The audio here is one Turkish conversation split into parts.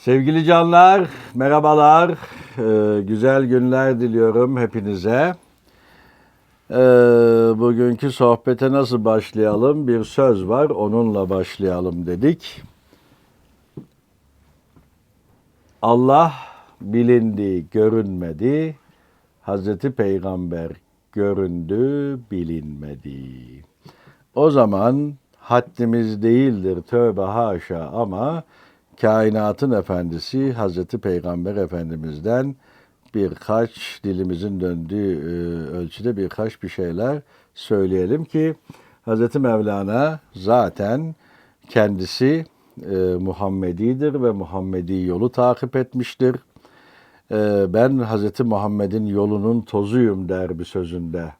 Sevgili canlar, merhabalar. Ee, güzel günler diliyorum hepinize. Ee, bugünkü sohbete nasıl başlayalım? Bir söz var, onunla başlayalım dedik. Allah bilindi, görünmedi. Hazreti Peygamber göründü, bilinmedi. O zaman haddimiz değildir tövbe haşa ama kainatın efendisi Hazreti Peygamber Efendimiz'den birkaç dilimizin döndüğü e, ölçüde birkaç bir şeyler söyleyelim ki Hazreti Mevlana zaten kendisi e, Muhammedidir ve Muhammedi yolu takip etmiştir. E, ben Hazreti Muhammed'in yolunun tozuyum der bir sözünde.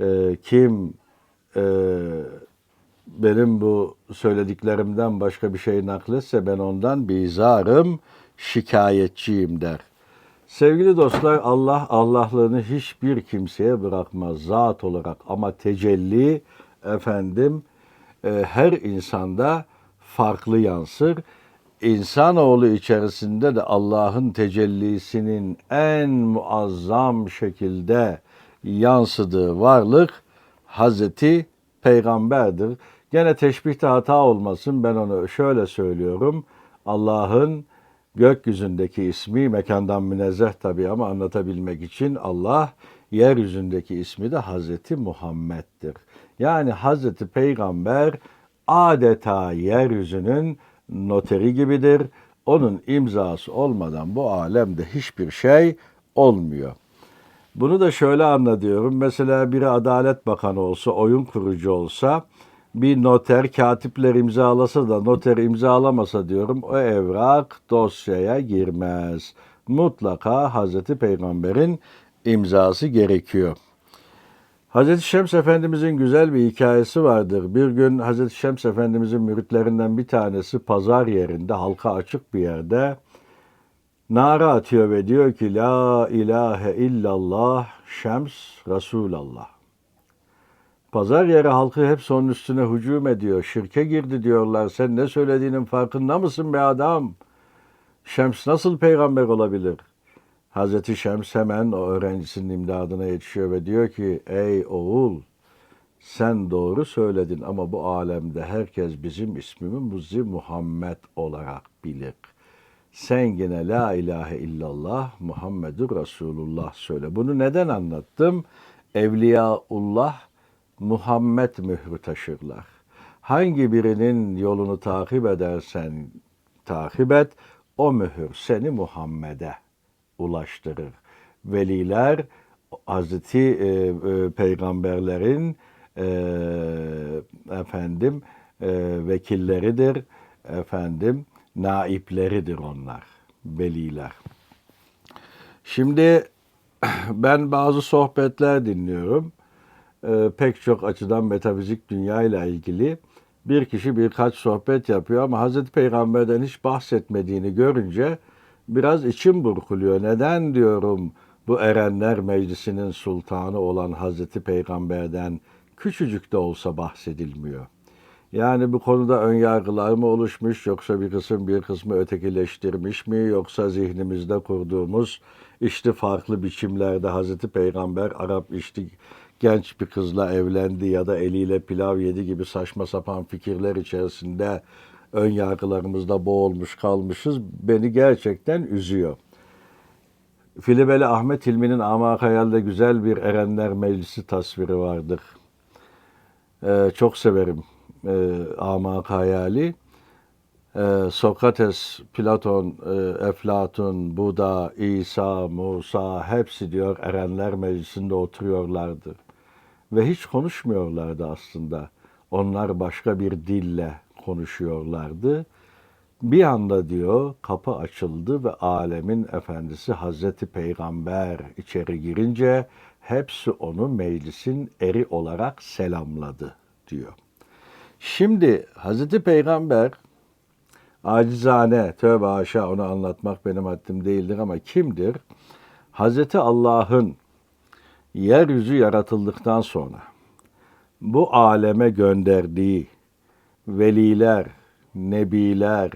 E, kim e, benim bu söylediklerimden başka bir şey nakletse ben ondan bizarım, şikayetçiyim der. Sevgili dostlar Allah Allah'lığını hiçbir kimseye bırakmaz zat olarak ama tecelli efendim e, her insanda farklı yansır. İnsanoğlu içerisinde de Allah'ın tecellisinin en muazzam şekilde yansıdığı varlık Hazreti Peygamberdir. Gene teşbihte hata olmasın ben onu şöyle söylüyorum. Allah'ın gökyüzündeki ismi mekandan münezzeh tabii ama anlatabilmek için Allah yeryüzündeki ismi de Hazreti Muhammed'dir. Yani Hazreti Peygamber adeta yeryüzünün noteri gibidir. Onun imzası olmadan bu alemde hiçbir şey olmuyor. Bunu da şöyle anlatıyorum. Mesela biri Adalet Bakanı olsa, oyun kurucu olsa, bir noter katipler imzalasa da noter imzalamasa diyorum o evrak dosyaya girmez. Mutlaka Hazreti Peygamber'in imzası gerekiyor. Hazreti Şems Efendimizin güzel bir hikayesi vardır. Bir gün Hazreti Şems Efendimizin müritlerinden bir tanesi pazar yerinde, halka açık bir yerde nara atıyor ve diyor ki La ilahe illallah Şems Resulallah. Pazar yeri halkı hep onun üstüne hücum ediyor. Şirke girdi diyorlar. Sen ne söylediğinin farkında mısın be adam? Şems nasıl peygamber olabilir? Hazreti Şems hemen o öğrencisinin imdadına yetişiyor ve diyor ki ey oğul sen doğru söyledin ama bu alemde herkes bizim ismimizi Muhammed olarak bilir. Sen yine la ilahe illallah Muhammedur Resulullah söyle. Bunu neden anlattım? Evliyaullah Muhammed mührü taşırlar. Hangi birinin yolunu takip edersen takip et, o mühür seni Muhammed'e ulaştırır. Veliler Hazreti e, e, peygamberlerin e, efendim e, vekilleridir, efendim naipleridir onlar, veliler. Şimdi ben bazı sohbetler dinliyorum. Ee, pek çok açıdan metafizik dünya ile ilgili bir kişi birkaç sohbet yapıyor ama Hazreti Peygamber'den hiç bahsetmediğini görünce biraz içim burkuluyor. Neden diyorum bu Erenler Meclisi'nin sultanı olan Hazreti Peygamber'den küçücük de olsa bahsedilmiyor. Yani bu konuda ön yargılar mı oluşmuş yoksa bir kısım bir kısmı ötekileştirmiş mi yoksa zihnimizde kurduğumuz işte farklı biçimlerde Hazreti Peygamber Arap işte genç bir kızla evlendi ya da eliyle pilav yedi gibi saçma sapan fikirler içerisinde ön yargılarımızda boğulmuş kalmışız beni gerçekten üzüyor. Filibeli Ahmet Hilmi'nin Amak Hayal'de güzel bir Erenler Meclisi tasviri vardır. Ee, çok severim e, Amak Hayali. Ee, Sokrates, Platon, e, Eflatun, Buda, İsa, Musa hepsi diyor Erenler Meclisi'nde oturuyorlardı. Ve hiç konuşmuyorlardı aslında. Onlar başka bir dille konuşuyorlardı. Bir anda diyor kapı açıldı ve alemin efendisi Hazreti Peygamber içeri girince hepsi onu meclisin eri olarak selamladı diyor. Şimdi Hazreti Peygamber acizane, tövbe haşa onu anlatmak benim haddim değildir ama kimdir? Hazreti Allah'ın yeryüzü yaratıldıktan sonra bu aleme gönderdiği veliler, nebiler,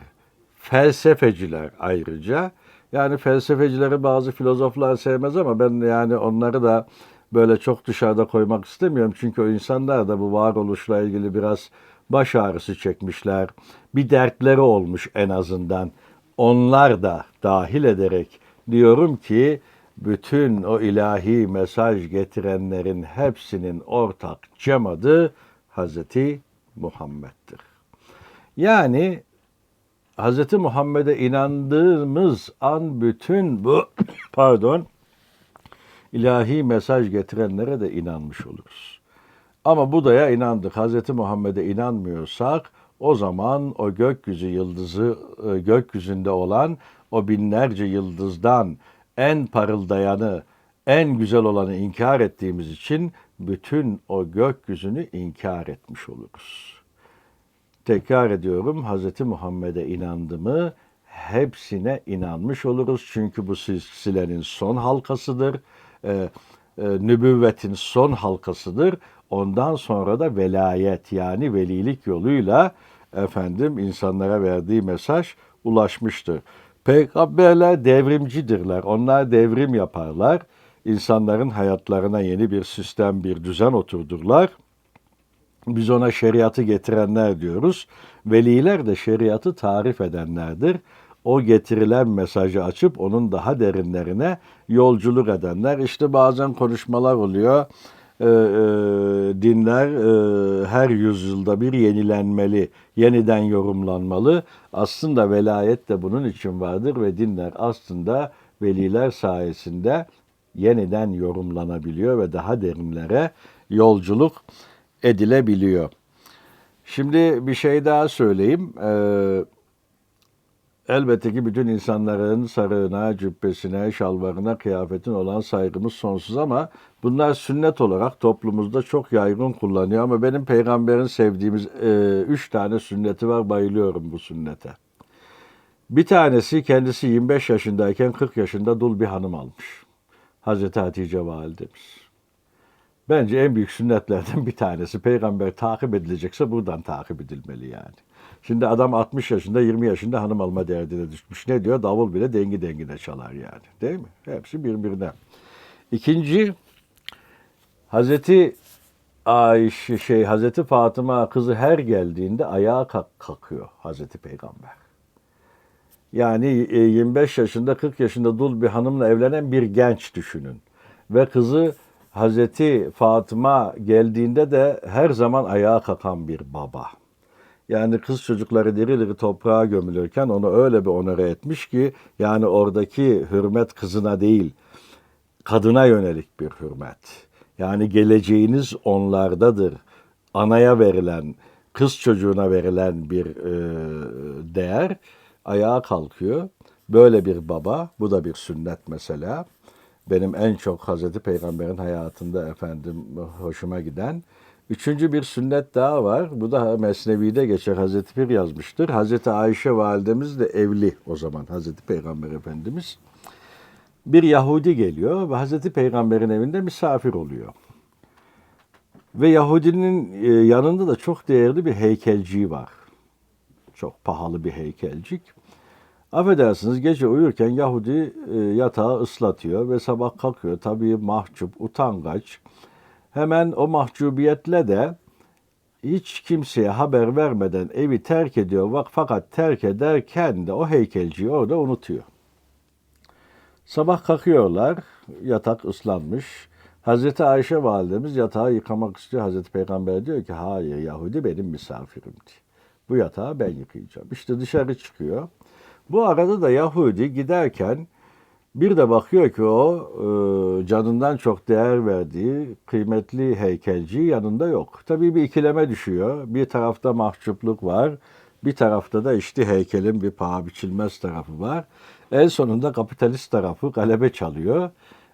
felsefeciler ayrıca. Yani felsefecileri bazı filozoflar sevmez ama ben yani onları da böyle çok dışarıda koymak istemiyorum. Çünkü o insanlar da bu varoluşla ilgili biraz baş ağrısı çekmişler. Bir dertleri olmuş en azından. Onlar da dahil ederek diyorum ki bütün o ilahi mesaj getirenlerin hepsinin ortak cem adı Hazreti Muhammed'dir. Yani Hz. Muhammed'e inandığımız an bütün bu pardon ilahi mesaj getirenlere de inanmış oluruz. Ama Buda'ya inandık. Hz. Muhammed'e inanmıyorsak o zaman o gökyüzü yıldızı e, gökyüzünde olan o binlerce yıldızdan en parıldayanı, en güzel olanı inkar ettiğimiz için bütün o gökyüzünü inkar etmiş oluruz. Tekrar ediyorum Hz. Muhammed'e inandı mı hepsine inanmış oluruz. Çünkü bu silsilenin son halkasıdır. Ee, nübüvvetin son halkasıdır. Ondan sonra da velayet yani velilik yoluyla efendim insanlara verdiği mesaj ulaşmıştır. Peygamberler devrimcidirler. Onlar devrim yaparlar. İnsanların hayatlarına yeni bir sistem, bir düzen oturdurlar. Biz ona şeriatı getirenler diyoruz. Veliler de şeriatı tarif edenlerdir. O getirilen mesajı açıp onun daha derinlerine yolculuk edenler. İşte bazen konuşmalar oluyor. E, e, dinler e, her yüzyılda bir yenilenmeli, yeniden yorumlanmalı. Aslında velayet de bunun için vardır ve dinler aslında veliler sayesinde yeniden yorumlanabiliyor ve daha derinlere yolculuk edilebiliyor. Şimdi bir şey daha söyleyeyim. Ee, elbette ki bütün insanların sarığına, cübbesine, şalvarına, kıyafetin olan saygımız sonsuz ama bunlar sünnet olarak toplumumuzda çok yaygın kullanıyor. Ama benim peygamberin sevdiğimiz e, üç tane sünneti var. Bayılıyorum bu sünnete. Bir tanesi kendisi 25 yaşındayken 40 yaşında dul bir hanım almış. Hazreti Hatice validemiz. Bence en büyük sünnetlerden bir tanesi. Peygamber takip edilecekse buradan takip edilmeli yani. Şimdi adam 60 yaşında 20 yaşında hanım alma derdine düşmüş. Ne diyor? Davul bile dengi dengine çalar yani. Değil mi? Hepsi birbirine. İkinci Hazreti Ayşe şey Hazreti Fatıma kızı her geldiğinde ayağa kalk, kalkıyor Hazreti Peygamber. Yani 25 e, yaşında 40 yaşında dul bir hanımla evlenen bir genç düşünün. Ve kızı Hazreti Fatıma geldiğinde de her zaman ayağa kalkan bir baba. Yani kız çocukları diri diri toprağa gömülürken onu öyle bir onore etmiş ki yani oradaki hürmet kızına değil kadına yönelik bir hürmet. Yani geleceğiniz onlardadır. Anaya verilen, kız çocuğuna verilen bir e, değer ayağa kalkıyor. Böyle bir baba, bu da bir sünnet mesela benim en çok Hazreti Peygamber'in hayatında efendim hoşuma giden. Üçüncü bir sünnet daha var. Bu da Mesnevi'de geçer. Hazreti Pir yazmıştır. Hazreti Ayşe validemiz de evli o zaman Hazreti Peygamber Efendimiz. Bir Yahudi geliyor ve Hazreti Peygamber'in evinde misafir oluyor. Ve Yahudinin e, yanında da çok değerli bir heykelci var. Çok pahalı bir heykelcik. Affedersiniz gece uyurken Yahudi e, yatağı ıslatıyor ve sabah kalkıyor. Tabii mahcup, utangaç. Hemen o mahcubiyetle de hiç kimseye haber vermeden evi terk ediyor. Fakat terk ederken de o heykelciyi orada unutuyor. Sabah kalkıyorlar, yatak ıslanmış. Hazreti Ayşe validemiz yatağı yıkamak istiyor. Hazreti Peygamber diyor ki hayır Yahudi benim misafirimdi. Bu yatağı ben yıkayacağım. İşte dışarı çıkıyor. Bu arada da Yahudi giderken bir de bakıyor ki o e, canından çok değer verdiği kıymetli heykelci yanında yok. Tabii bir ikileme düşüyor. Bir tarafta mahcupluk var. Bir tarafta da işte heykelin bir paha biçilmez tarafı var. En sonunda kapitalist tarafı galebe çalıyor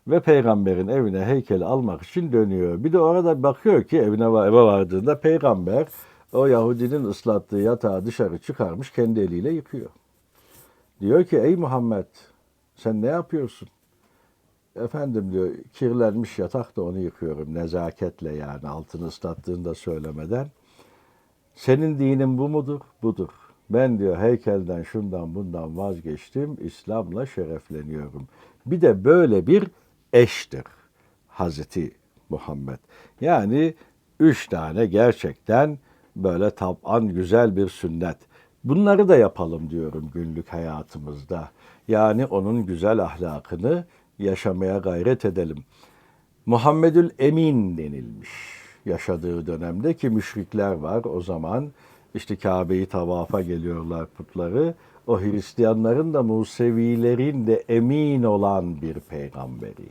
ve peygamberin evine heykeli almak için dönüyor. Bir de orada bakıyor ki evine eve vardığında peygamber o Yahudinin ıslattığı yatağı dışarı çıkarmış kendi eliyle yıkıyor. Diyor ki ey Muhammed sen ne yapıyorsun? Efendim diyor kirlenmiş yatak da onu yıkıyorum nezaketle yani altını ıslattığını da söylemeden. Senin dinin bu mudur? Budur. Ben diyor heykelden şundan bundan vazgeçtim. İslam'la şerefleniyorum. Bir de böyle bir eştir Hazreti Muhammed. Yani üç tane gerçekten böyle taban güzel bir sünnet. Bunları da yapalım diyorum günlük hayatımızda. Yani onun güzel ahlakını yaşamaya gayret edelim. Muhammedül Emin denilmiş yaşadığı dönemde ki müşrikler var o zaman işte Kabe'yi tavafa geliyorlar putları. O Hristiyanların da Musevilerin de emin olan bir peygamberi.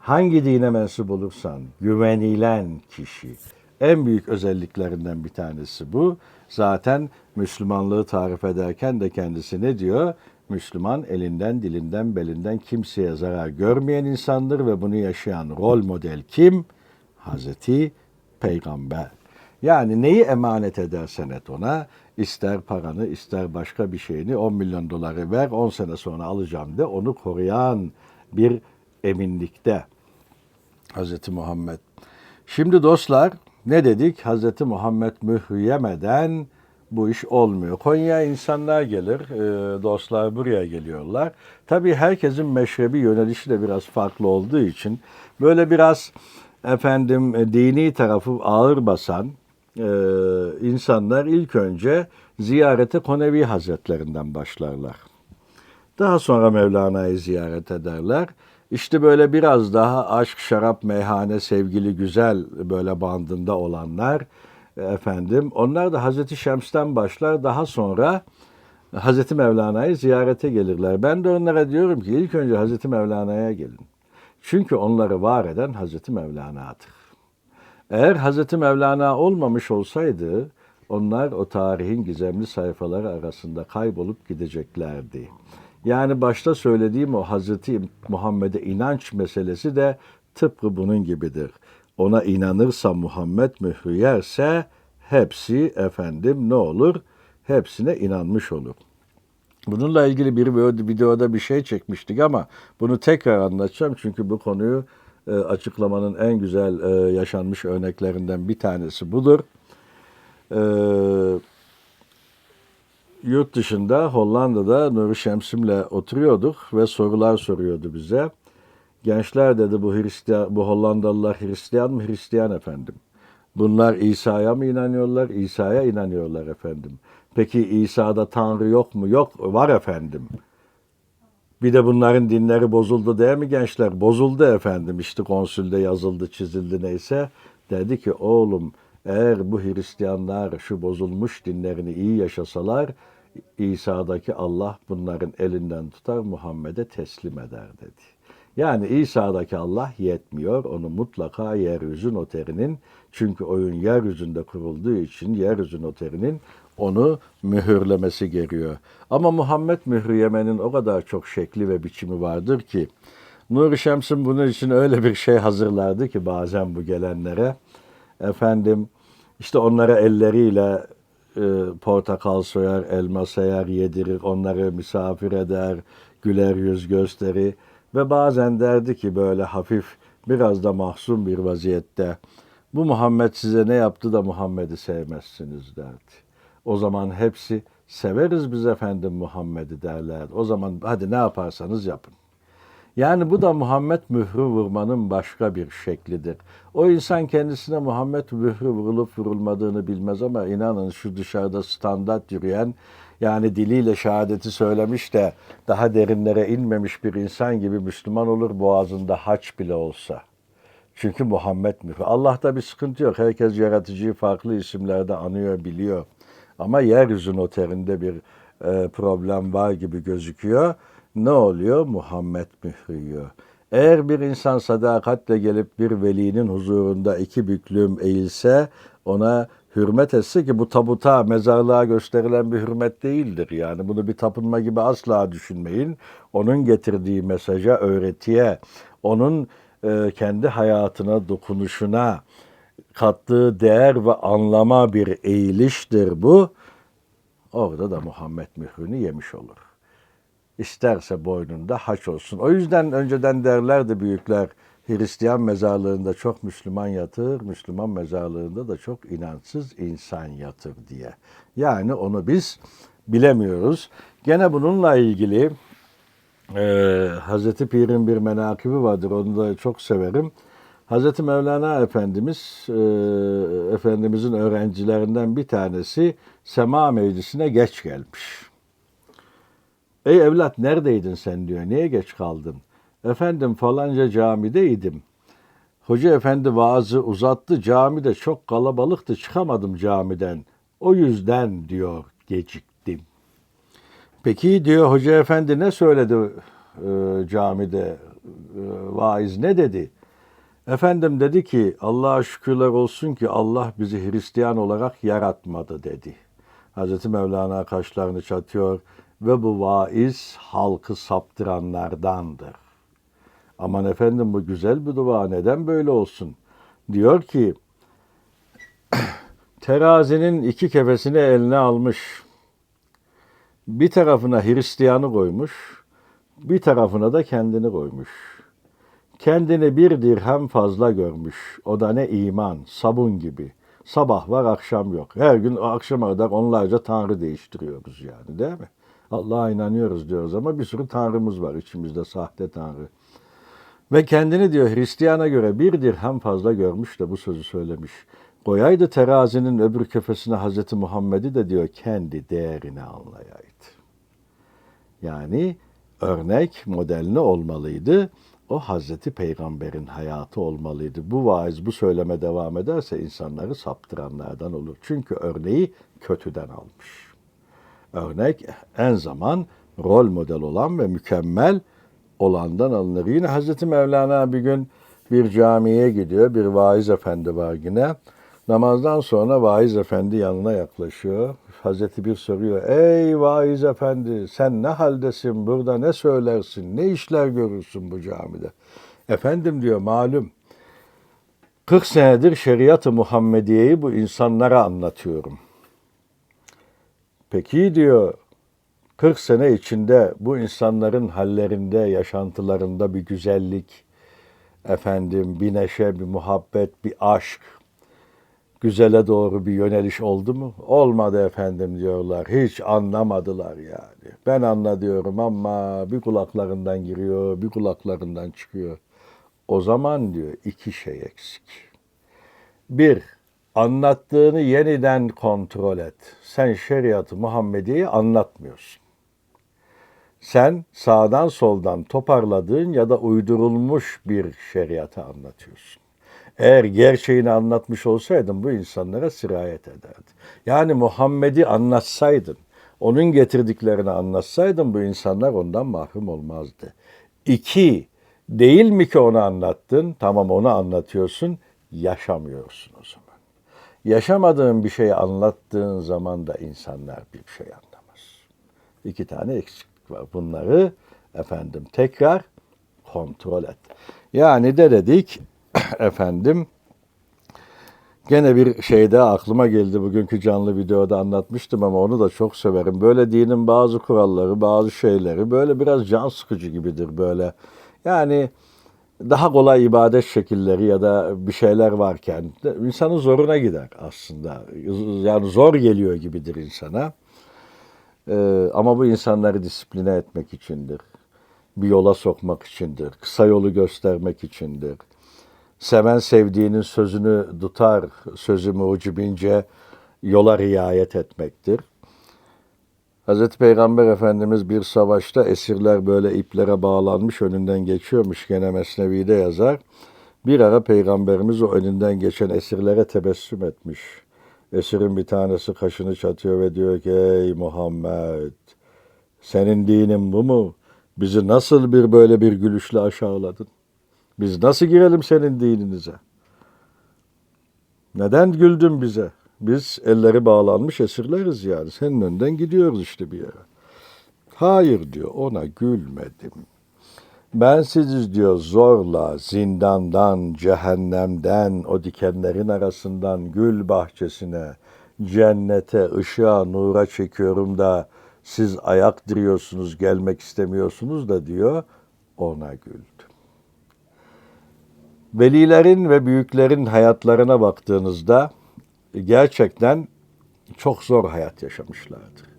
Hangi dine mensup olursan güvenilen kişi. En büyük özelliklerinden bir tanesi bu. Zaten Müslümanlığı tarif ederken de kendisi ne diyor? Müslüman elinden, dilinden, belinden kimseye zarar görmeyen insandır ve bunu yaşayan rol model kim? Hazreti Peygamber. Yani neyi emanet edersen et ona, ister paranı, ister başka bir şeyini 10 milyon doları ver, 10 sene sonra alacağım de onu koruyan bir eminlikte Hazreti Muhammed. Şimdi dostlar ne dedik? Hazreti Muhammed mührü yemeden bu iş olmuyor. Konya insanlar gelir, e, dostlar buraya geliyorlar. Tabii herkesin meşrebi yönelişi de biraz farklı olduğu için böyle biraz efendim e, dini tarafı ağır basan e, insanlar ilk önce ziyarete Konevi Hazretlerinden başlarlar. Daha sonra Mevlana'yı ziyaret ederler. İşte böyle biraz daha aşk, şarap, meyhane, sevgili, güzel böyle bandında olanlar efendim. Onlar da Hazreti Şems'ten başlar. Daha sonra Hazreti Mevlana'yı ziyarete gelirler. Ben de onlara diyorum ki ilk önce Hazreti Mevlana'ya gelin. Çünkü onları var eden Hazreti Mevlana'dır. Eğer Hazreti Mevlana olmamış olsaydı onlar o tarihin gizemli sayfaları arasında kaybolup gideceklerdi. Yani başta söylediğim o Hazreti Muhammed'e inanç meselesi de tıpkı bunun gibidir. Ona inanırsa Muhammed mührü yerse hepsi efendim ne olur? Hepsine inanmış olur. Bununla ilgili bir videoda bir şey çekmiştik ama bunu tekrar anlatacağım çünkü bu konuyu e, açıklamanın en güzel e, yaşanmış örneklerinden bir tanesi budur. E, yurt dışında Hollanda'da Nuri Şemsim'le oturuyorduk ve sorular soruyordu bize. Gençler dedi bu Hristiyan, bu Hollandalılar Hristiyan mı? Hristiyan efendim. Bunlar İsa'ya mı inanıyorlar? İsa'ya inanıyorlar efendim. Peki İsa'da Tanrı yok mu? Yok, var efendim. Bir de bunların dinleri bozuldu değil mi gençler? Bozuldu efendim. İşte konsülde yazıldı, çizildi neyse. Dedi ki oğlum eğer bu Hristiyanlar şu bozulmuş dinlerini iyi yaşasalar İsa'daki Allah bunların elinden tutar Muhammed'e teslim eder dedi. Yani İsa'daki Allah yetmiyor. Onu mutlaka yeryüzü noterinin çünkü oyun yeryüzünde kurulduğu için yeryüzü noterinin onu mühürlemesi gerekiyor. Ama Muhammed mührü yemenin o kadar çok şekli ve biçimi vardır ki Nuri Şems'in bunun için öyle bir şey hazırlardı ki bazen bu gelenlere. Efendim işte onlara elleriyle portakal soyar, elma sayar, yedirir, onları misafir eder, güler yüz gösterir. Ve bazen derdi ki böyle hafif biraz da mahzun bir vaziyette bu Muhammed size ne yaptı da Muhammed'i sevmezsiniz derdi. O zaman hepsi severiz biz efendim Muhammed'i derler. O zaman hadi ne yaparsanız yapın. Yani bu da Muhammed mührü vurmanın başka bir şeklidir. O insan kendisine Muhammed mührü vurulup vurulmadığını bilmez ama inanın şu dışarıda standart yürüyen yani diliyle şehadeti söylemiş de daha derinlere inmemiş bir insan gibi Müslüman olur boğazında haç bile olsa. Çünkü Muhammed mührü. Allah'ta bir sıkıntı yok. Herkes yaratıcıyı farklı isimlerde anıyor, biliyor. Ama yeryüzü noterinde bir e, problem var gibi gözüküyor. Ne oluyor? Muhammed mührüyor. Eğer bir insan sadakatle gelip bir velinin huzurunda iki büklüm eğilse ona hürmet etse ki bu tabuta, mezarlığa gösterilen bir hürmet değildir. Yani bunu bir tapınma gibi asla düşünmeyin. Onun getirdiği mesaja, öğretiye, onun e, kendi hayatına, dokunuşuna kattığı değer ve anlama bir eğiliştir bu. Orada da Muhammed mührünü yemiş olur. İsterse boynunda haç olsun. O yüzden önceden derlerdi büyükler, Hristiyan mezarlığında çok Müslüman yatır, Müslüman mezarlığında da çok inançsız insan yatır diye. Yani onu biz bilemiyoruz. Gene bununla ilgili e, Hazreti Pir'in bir menakibi vardır. Onu da çok severim. Hazreti Mevlana Efendimiz, e, Efendimizin öğrencilerinden bir tanesi Sema Meclisi'ne geç gelmiş. Ey evlat neredeydin sen diyor. Niye geç kaldın? Efendim falanca camideydim. Hoca efendi vaazı uzattı. Camide çok kalabalıktı. Çıkamadım camiden. O yüzden diyor geciktim. Peki diyor hoca efendi ne söyledi e, camide? E, vaiz ne dedi? Efendim dedi ki Allah'a şükürler olsun ki Allah bizi Hristiyan olarak yaratmadı dedi. Hazreti Mevlana kaşlarını çatıyor ve bu vaiz halkı saptıranlardandır. Aman efendim bu güzel bir dua neden böyle olsun? Diyor ki terazinin iki kefesini eline almış. Bir tarafına Hristiyanı koymuş, bir tarafına da kendini koymuş. Kendini bir dirhem fazla görmüş. O da ne iman, sabun gibi. Sabah var, akşam yok. Her gün akşama kadar onlarca tanrı değiştiriyoruz yani değil mi? Allah'a inanıyoruz diyoruz ama bir sürü tanrımız var içimizde sahte tanrı. Ve kendini diyor Hristiyana göre bir dirhem fazla görmüş de bu sözü söylemiş. Koyaydı terazinin öbür kefesine Hazreti Muhammed'i de diyor kendi değerini anlayaydı. Yani örnek modelini olmalıydı. O Hazreti Peygamber'in hayatı olmalıydı. Bu vaiz bu söyleme devam ederse insanları saptıranlardan olur. Çünkü örneği kötüden almış. Örnek en zaman rol model olan ve mükemmel olandan alınır. Yine Hazreti Mevlana bir gün bir camiye gidiyor. Bir vaiz efendi var yine. Namazdan sonra vaiz efendi yanına yaklaşıyor. Hazreti bir soruyor. Ey vaiz efendi sen ne haldesin burada ne söylersin ne işler görürsün bu camide. Efendim diyor malum 40 senedir şeriat-ı Muhammediye'yi bu insanlara anlatıyorum. Peki diyor 40 sene içinde bu insanların hallerinde, yaşantılarında bir güzellik, efendim bir neşe, bir muhabbet, bir aşk, güzele doğru bir yöneliş oldu mu? Olmadı efendim diyorlar. Hiç anlamadılar yani. Ben anla diyorum ama bir kulaklarından giriyor, bir kulaklarından çıkıyor. O zaman diyor iki şey eksik. Bir, anlattığını yeniden kontrol et. Sen şeriatı Muhammediye'yi anlatmıyorsun. Sen sağdan soldan toparladığın ya da uydurulmuş bir şeriatı anlatıyorsun. Eğer gerçeğini anlatmış olsaydın bu insanlara sirayet ederdi. Yani Muhammed'i anlatsaydın, onun getirdiklerini anlatsaydın bu insanlar ondan mahrum olmazdı. İki, değil mi ki onu anlattın? Tamam onu anlatıyorsun, yaşamıyorsun o zaman. Yaşamadığın bir şeyi anlattığın zaman da insanlar bir şey anlamaz. İki tane eksiklik var. Bunları efendim tekrar kontrol et. Yani de dedik efendim gene bir şeyde aklıma geldi bugünkü canlı videoda anlatmıştım ama onu da çok severim. Böyle dinin bazı kuralları, bazı şeyleri böyle biraz can sıkıcı gibidir böyle. Yani daha kolay ibadet şekilleri ya da bir şeyler varken insanın zoruna gider aslında. Yani zor geliyor gibidir insana. Ee, ama bu insanları disipline etmek içindir. Bir yola sokmak içindir. Kısa yolu göstermek içindir. Seven sevdiğinin sözünü tutar, sözü mucibince yola riayet etmektir. Hz. Peygamber Efendimiz bir savaşta esirler böyle iplere bağlanmış önünden geçiyormuş gene Mesnevi'de yazar. Bir ara Peygamberimiz o önünden geçen esirlere tebessüm etmiş. Esirin bir tanesi kaşını çatıyor ve diyor ki ey Muhammed senin dinin bu mu? Bizi nasıl bir böyle bir gülüşle aşağıladın? Biz nasıl girelim senin dininize? Neden güldün bize? Biz elleri bağlanmış esirleriz yani. Senin önden gidiyoruz işte bir yere. Hayır diyor ona gülmedim. Ben sizi diyor zorla zindandan, cehennemden, o dikenlerin arasından gül bahçesine, cennete, ışığa, nura çekiyorum da siz ayak diriyorsunuz, gelmek istemiyorsunuz da diyor ona güldüm. Velilerin ve büyüklerin hayatlarına baktığınızda gerçekten çok zor hayat yaşamışlardır.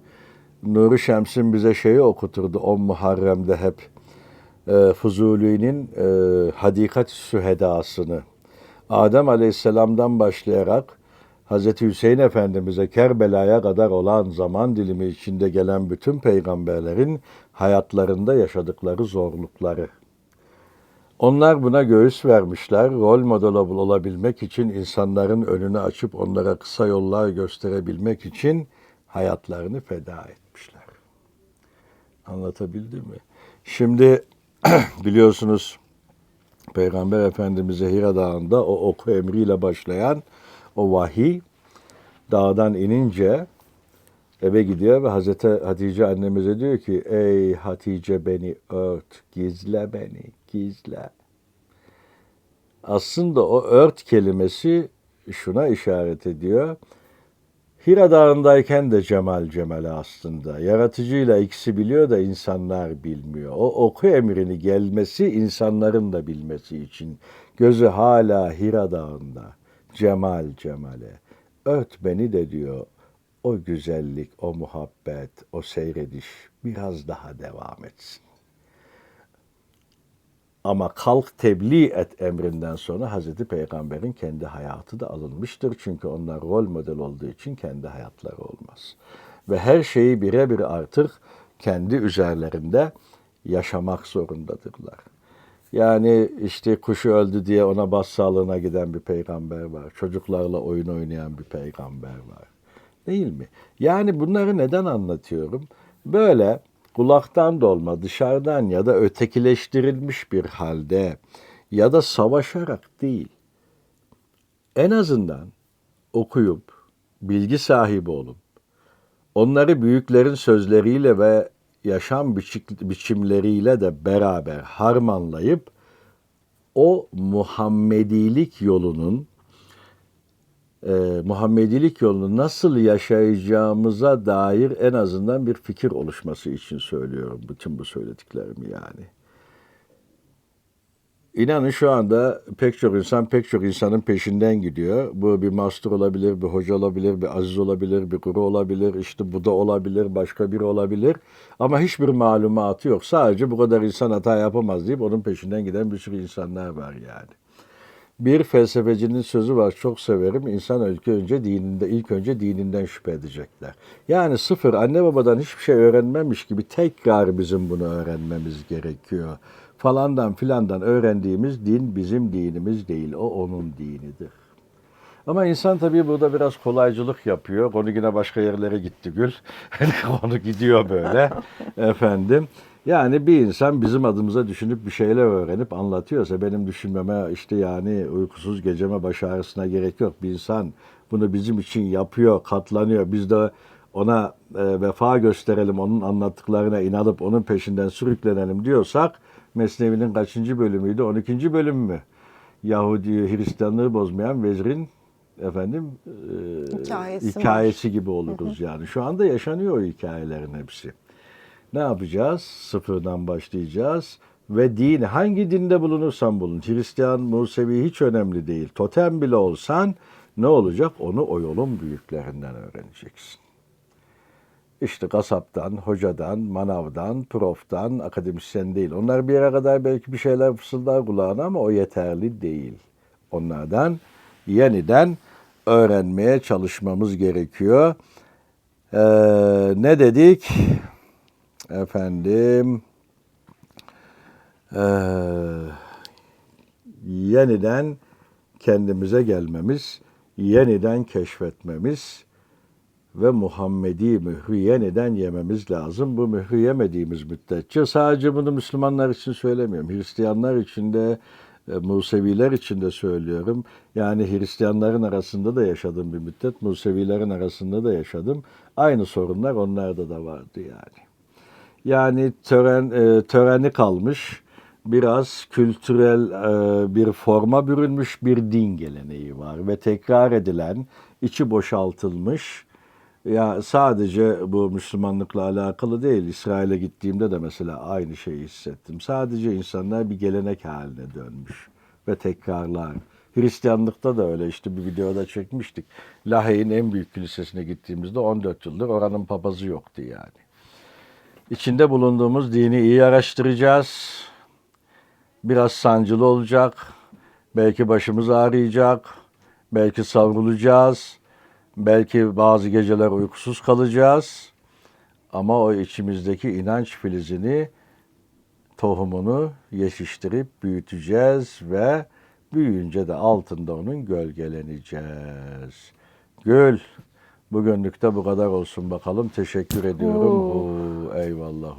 Nuri Şems'in bize şeyi okuturdu o Muharrem'de hep e, Fuzuli'nin e, Hadikat Sühedasını Adem Aleyhisselam'dan başlayarak Hazreti Hüseyin Efendimiz'e Kerbela'ya kadar olan zaman dilimi içinde gelen bütün peygamberlerin hayatlarında yaşadıkları zorlukları. Onlar buna göğüs vermişler. Rol model olabilmek için insanların önünü açıp onlara kısa yollar gösterebilmek için hayatlarını feda etmişler. Anlatabildim mi? Şimdi biliyorsunuz Peygamber Efendimiz'e Hira Dağı'nda o oku emriyle başlayan o vahiy dağdan inince eve gidiyor ve Hazreti Hatice annemize diyor ki ey Hatice beni ört, gizle beni, gizle. Aslında o ört kelimesi şuna işaret ediyor. Hira Dağı'ndayken de Cemal Cemal'e aslında. Yaratıcıyla ikisi biliyor da insanlar bilmiyor. O oku emrini gelmesi insanların da bilmesi için. Gözü hala Hira Dağı'nda. Cemal Cemal'e. Ört beni de diyor. O güzellik, o muhabbet, o seyrediş biraz daha devam etsin. Ama kalk tebliğ et emrinden sonra Hazreti Peygamber'in kendi hayatı da alınmıştır. Çünkü onlar rol model olduğu için kendi hayatları olmaz. Ve her şeyi birebir artık kendi üzerlerinde yaşamak zorundadırlar. Yani işte kuşu öldü diye ona başsağlığına giden bir peygamber var. Çocuklarla oyun oynayan bir peygamber var. Değil mi? Yani bunları neden anlatıyorum? Böyle kulaktan dolma, dışarıdan ya da ötekileştirilmiş bir halde ya da savaşarak değil. En azından okuyup, bilgi sahibi olup, onları büyüklerin sözleriyle ve yaşam biçimleriyle de beraber harmanlayıp o Muhammedilik yolunun e, Muhammedilik yolunu nasıl yaşayacağımıza dair en azından bir fikir oluşması için söylüyorum bütün bu söylediklerimi yani. İnanın şu anda pek çok insan pek çok insanın peşinden gidiyor. Bu bir master olabilir, bir hoca olabilir, bir aziz olabilir, bir guru olabilir, işte bu da olabilir, başka biri olabilir. Ama hiçbir malumatı yok. Sadece bu kadar insan hata yapamaz deyip onun peşinden giden bir sürü insanlar var yani. Bir felsefecinin sözü var çok severim. İnsan ilk önce dininde ilk önce dininden şüphe edecekler. Yani sıfır anne babadan hiçbir şey öğrenmemiş gibi tekrar bizim bunu öğrenmemiz gerekiyor. Falandan filandan öğrendiğimiz din bizim dinimiz değil. O onun dinidir. Ama insan tabii burada biraz kolaycılık yapıyor. Konu yine başka yerlere gitti Gül. Konu gidiyor böyle. Efendim. Yani bir insan bizim adımıza düşünüp bir şeyler öğrenip anlatıyorsa benim düşünmeme işte yani uykusuz geceme baş ağrısına gerek yok. Bir insan bunu bizim için yapıyor, katlanıyor. Biz de ona e, vefa gösterelim, onun anlattıklarına inanıp onun peşinden sürüklenelim diyorsak Mesnevi'nin kaçıncı bölümüydü? 12. bölüm mü? Yahudi Hristiyanlığı bozmayan vezrin efendim e, Hikayesi hikayesi gibi oluruz yani. Şu anda yaşanıyor o hikayelerin hepsi. Ne yapacağız? Sıfırdan başlayacağız ve din hangi dinde bulunursan bulun. Hristiyan, Musevi hiç önemli değil. Totem bile olsan ne olacak? Onu o yolun büyüklerinden öğreneceksin. İşte kasaptan, hocadan, manavdan, proftan, akademisyen değil. Onlar bir yere kadar belki bir şeyler fısıldar kulağına ama o yeterli değil. Onlardan yeniden öğrenmeye çalışmamız gerekiyor. Ee, ne dedik? Efendim ee, yeniden kendimize gelmemiz, yeniden keşfetmemiz ve Muhammedi mührü yeniden yememiz lazım. Bu mührü yemediğimiz müddetçe sadece bunu Müslümanlar için söylemiyorum. Hristiyanlar için de e, Museviler için de söylüyorum. Yani Hristiyanların arasında da yaşadım bir müddet, Musevilerin arasında da yaşadım. Aynı sorunlar onlarda da vardı yani. Yani tören e, töreni kalmış, biraz kültürel e, bir forma bürünmüş bir din geleneği var ve tekrar edilen, içi boşaltılmış. Ya sadece bu Müslümanlıkla alakalı değil. İsrail'e gittiğimde de mesela aynı şeyi hissettim. Sadece insanlar bir gelenek haline dönmüş. ve tekrarlar. Hristiyanlıkta da öyle işte bir videoda çekmiştik. Lahey'in en büyük kilisesine gittiğimizde 14 yıldır oranın papazı yoktu yani. İçinde bulunduğumuz dini iyi araştıracağız. Biraz sancılı olacak. Belki başımız ağrıyacak. Belki savrulacağız. Belki bazı geceler uykusuz kalacağız. Ama o içimizdeki inanç filizini, tohumunu yetiştirip büyüteceğiz ve büyüyünce de altında onun gölgeleneceğiz. Gül, bugünlük de bu kadar olsun bakalım. Teşekkür ediyorum. Oo, eyvallah.